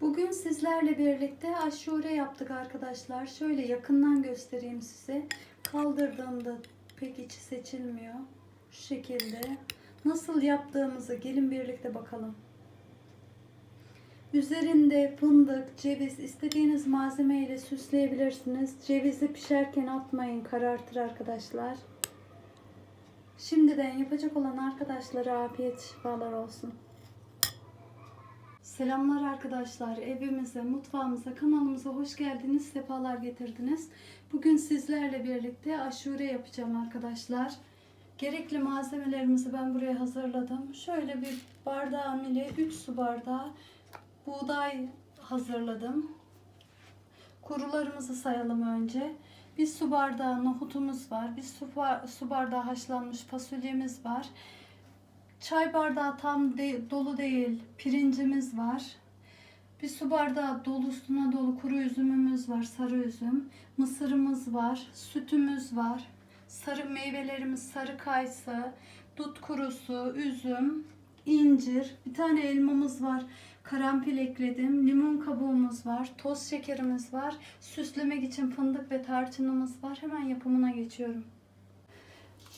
Bugün sizlerle birlikte aşure yaptık arkadaşlar. Şöyle yakından göstereyim size. Kaldırdığımda pek içi seçilmiyor. Şu şekilde. Nasıl yaptığımızı gelin birlikte bakalım. Üzerinde fındık, ceviz istediğiniz malzeme ile süsleyebilirsiniz. Cevizi pişerken atmayın karartır arkadaşlar. Şimdiden yapacak olan arkadaşlara afiyet şifalar olsun. Selamlar arkadaşlar. Evimize, mutfağımıza, kanalımıza hoş geldiniz. Sefalar getirdiniz. Bugün sizlerle birlikte aşure yapacağım arkadaşlar. Gerekli malzemelerimizi ben buraya hazırladım. Şöyle bir bardağım ile 3 su bardağı buğday hazırladım. Kurularımızı sayalım önce. Bir su bardağı nohutumuz var. Bir su, ba- su bardağı haşlanmış fasulyemiz var. Çay bardağı tam de- dolu değil pirincimiz var. Bir su bardağı dolusuna dolu kuru üzümümüz var, sarı üzüm. Mısırımız var, sütümüz var. Sarı meyvelerimiz sarı kayısı, dut kurusu, üzüm, incir. Bir tane elmamız var. Karanfil ekledim. Limon kabuğumuz var. Toz şekerimiz var. Süslemek için fındık ve tarçınımız var. Hemen yapımına geçiyorum.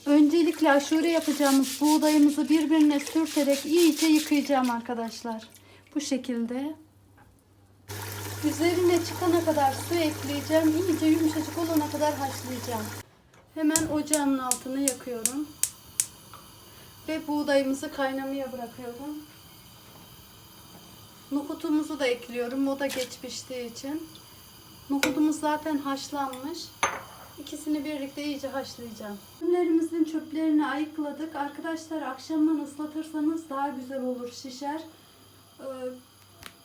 Öncelikle aşure yapacağımız buğdayımızı birbirine sürterek iyice yıkayacağım arkadaşlar. Bu şekilde. Üzerine çıkana kadar su ekleyeceğim. İyice yumuşacık olana kadar haşlayacağım. Hemen ocağımın altını yakıyorum. Ve buğdayımızı kaynamaya bırakıyorum. Nohutumuzu da ekliyorum. O da geç piştiği için. Nohutumuz zaten haşlanmış. İkisini birlikte iyice haşlayacağım. Ürünlerimizin çöplerini ayıkladık. Arkadaşlar akşamdan ıslatırsanız daha güzel olur, şişer. Ee,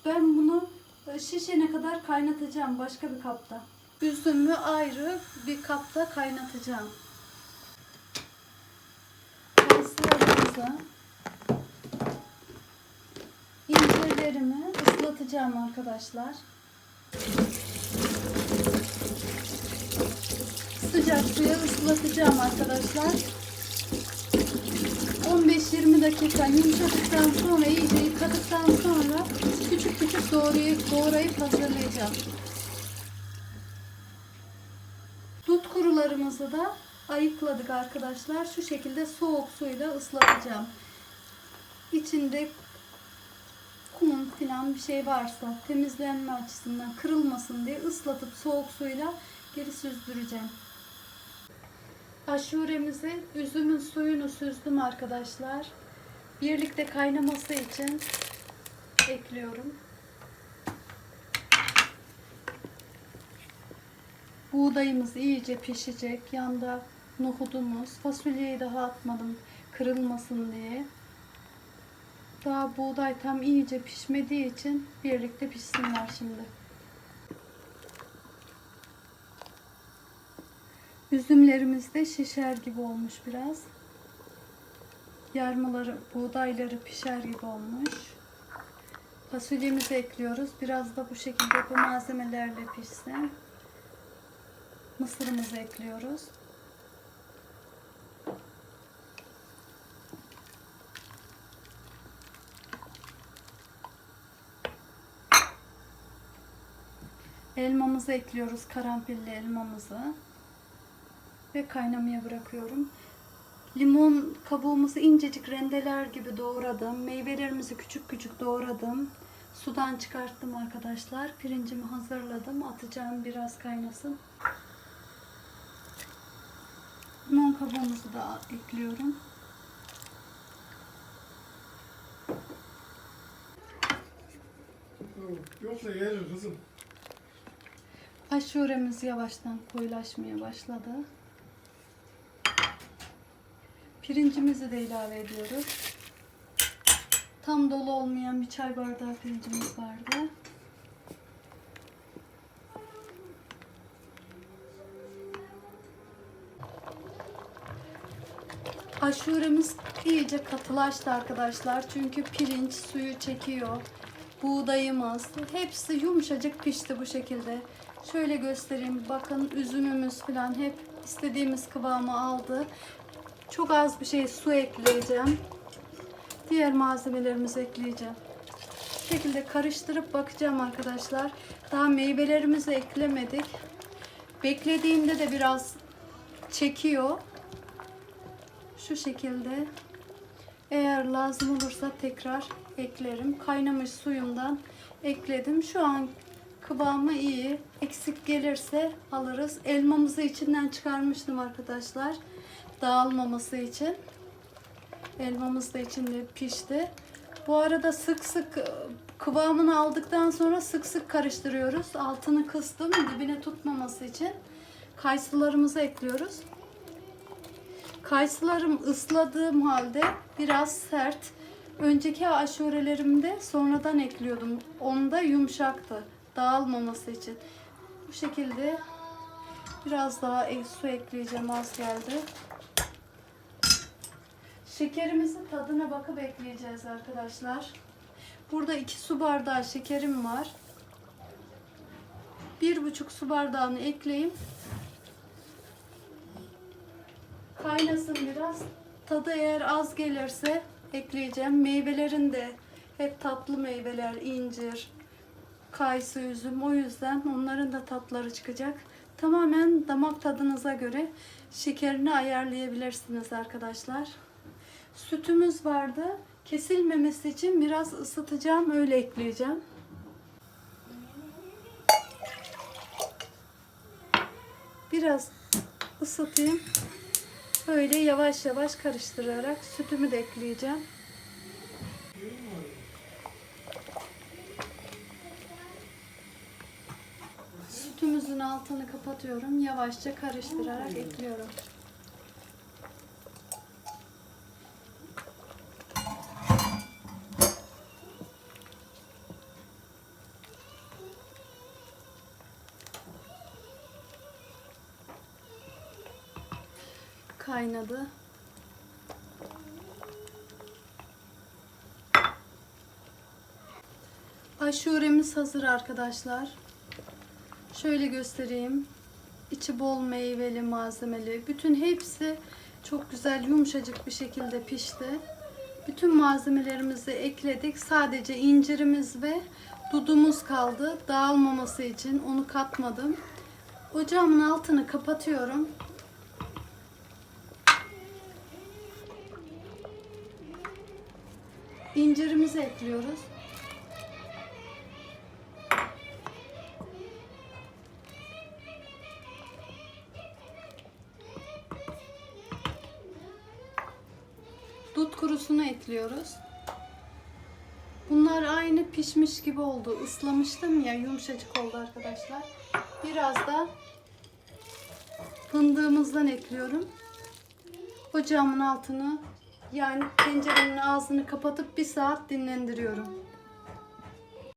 Ben bunu e, şişene kadar kaynatacağım başka bir kapta. Üzümü ayrı bir kapta kaynatacağım. Kayısılarımızı, incirlerimi ıslatacağım arkadaşlar. Sıcak suya ıslatacağım arkadaşlar. 15-20 dakika yumuşadıktan sonra iyice yıkadıktan sonra küçük küçük doğrayıp, doğrayıp hazırlayacağım. Dut kurularımızı da ayıkladık arkadaşlar. Şu şekilde soğuk suyla ıslatacağım. İçinde kum falan bir şey varsa temizlenme açısından kırılmasın diye ıslatıp soğuk suyla geri süzdüreceğim. Aşuremizi üzümün suyunu süzdüm arkadaşlar. Birlikte kaynaması için ekliyorum. Buğdayımız iyice pişecek. Yanda nohudumuz. Fasulyeyi daha atmadım kırılmasın diye. Daha buğday tam iyice pişmediği için birlikte pişsinler şimdi. Üzümlerimiz de şişer gibi olmuş biraz. Yarmaları, buğdayları pişer gibi olmuş. Fasulyemizi ekliyoruz. Biraz da bu şekilde bu malzemelerle pişsin. Mısırımızı ekliyoruz. Elmamızı ekliyoruz. Karanfilli elmamızı. Ve kaynamaya bırakıyorum. Limon kabuğumuzu incecik rendeler gibi doğradım. Meyvelerimizi küçük küçük doğradım. Sudan çıkarttım arkadaşlar. Pirincimi hazırladım. Atacağım biraz kaynasın. Limon kabuğumuzu da ekliyorum. Yoksa gelir kızım. Aşuremiz yavaştan koyulaşmaya başladı. Pirincimizi de ilave ediyoruz. Tam dolu olmayan bir çay bardağı pirincimiz vardı. Aşuremiz iyice katılaştı arkadaşlar. Çünkü pirinç suyu çekiyor. Buğdayımız hepsi yumuşacık pişti bu şekilde. Şöyle göstereyim. Bakın üzümümüz falan hep istediğimiz kıvamı aldı. Çok az bir şey su ekleyeceğim. Diğer malzemelerimizi ekleyeceğim. şekilde karıştırıp bakacağım arkadaşlar. Daha meyvelerimizi eklemedik. Beklediğimde de biraz çekiyor. Şu şekilde. Eğer lazım olursa tekrar eklerim. Kaynamış suyumdan ekledim. Şu an kıvamı iyi. Eksik gelirse alırız. Elmamızı içinden çıkarmıştım arkadaşlar. Dağılmaması için. Elmamız da içinde pişti. Bu arada sık sık e, kıvamını aldıktan sonra sık sık karıştırıyoruz. Altını kıstım dibine tutmaması için. Kayısılarımızı ekliyoruz. Kayısılarım ısladığım halde biraz sert. Önceki aşurelerimde sonradan ekliyordum. Onda yumuşaktı. Dağılmaması için. Bu şekilde biraz daha e- su ekleyeceğim az geldi. Şekerimizi tadına bakıp ekleyeceğiz arkadaşlar. Burada 2 su bardağı şekerim var. Bir buçuk su bardağını ekleyeyim. Kaynasın biraz. Tadı eğer az gelirse ekleyeceğim. Meyvelerin de hep tatlı meyveler, incir, kayısı, üzüm. O yüzden onların da tatları çıkacak. Tamamen damak tadınıza göre şekerini ayarlayabilirsiniz arkadaşlar. Sütümüz vardı. Kesilmemesi için biraz ısıtacağım, öyle ekleyeceğim. Biraz ısıtayım. Böyle yavaş yavaş karıştırarak sütümü de ekleyeceğim. Sütümüzün altını kapatıyorum. Yavaşça karıştırarak ekliyorum. Kaynadı. Aşuremiz hazır arkadaşlar. Şöyle göstereyim. İçi bol meyveli malzemeli. Bütün hepsi çok güzel yumuşacık bir şekilde pişti. Bütün malzemelerimizi ekledik. Sadece incirimiz ve dudumuz kaldı. Dağılmaması için onu katmadım. Ocağımın altını kapatıyorum. İncirimizi ekliyoruz. Dut kurusunu ekliyoruz. Bunlar aynı pişmiş gibi oldu. Islamıştım ya yumuşacık oldu arkadaşlar. Biraz da fındığımızdan ekliyorum. Ocağımın altını yani tencerenin ağzını kapatıp bir saat dinlendiriyorum.